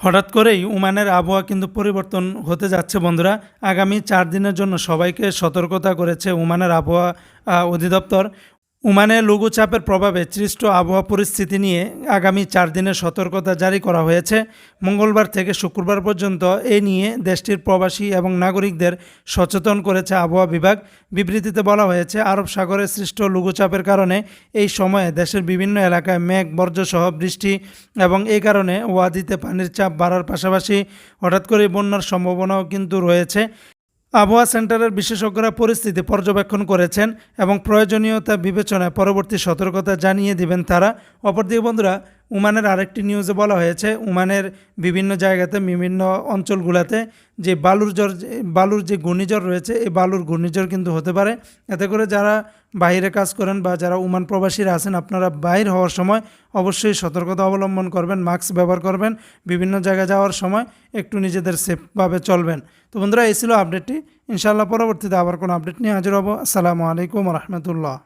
হঠাৎ করেই উমানের আবহাওয়া কিন্তু পরিবর্তন হতে যাচ্ছে, বন্ধুরা। আগামী চার দিনের জন্য সবাইকে সতর্কতা করেছে উমানের আবহাওয়া অধিদপ্তর। ওমানে লঘুচাপের প্রভাবে সৃষ্ট আবহাওয়া পরিস্থিতি নিয়ে আগামী চার দিনের সতর্কতা জারি করা হয়েছে। মঙ্গলবার থেকে শুক্রবার পর্যন্ত এ নিয়ে দেশটির প্রবাসী এবং নাগরিকদের সচেতন করেছে আবহাওয়া বিভাগ। বিবৃতিতে বলা হয়েছে, আরব সাগরে সৃষ্ট লঘুচাপের কারণে এই সময়ে দেশের বিভিন্ন এলাকায় মেঘ বর্জ্যসহ বৃষ্টি এবং এই কারণে ওয়াদিতে পানির চাপ বাড়ার পাশাপাশি হঠাৎ করে বন্যার সম্ভাবনাও কিন্তু রয়েছে। আবহাওয়া সেন্টারের বিশেষজ্ঞরা পরিস্থিতি পর্যবেক্ষণ করেছেন এবং প্রয়োজনীয়তা বিবেচনায় পরবর্তী সতর্কতা জানিয়ে দিবেন তারা। অপরদিকে বন্ধুরা উমানের আরেকটি নিউজে বলা হয়েছে, উমানের বিভিন্ন জায়গাতে, বিভিন্ন অঞ্চলগুলোতে যে বালুর জ্বর বালুর যে ঘূর্ণিঝড় রয়েছে, এই বালুর ঘূর্ণিঝড় কিন্তু হতে পারে। এতে করে যারা বাইরে কাজ করেন বা যারা উমান প্রবাসীরা আছেন, আপনারা বাইর হওয়ার সময় অবশ্যই সতর্কতা অবলম্বন করবেন মাস্ক ব্যবহার করবেন, বিভিন্ন জায়গায় যাওয়ার সময় একটু নিজেদের সেফভাবে চলবেন। তো বন্ধুরা, এই ছিল আপডেটটি ইনশাআল্লাহ পরবর্তীতে আবার কোনো আপডেট নিয়ে হাজির হব। আসসালামু আলাইকুম রহমতুল্লাহ।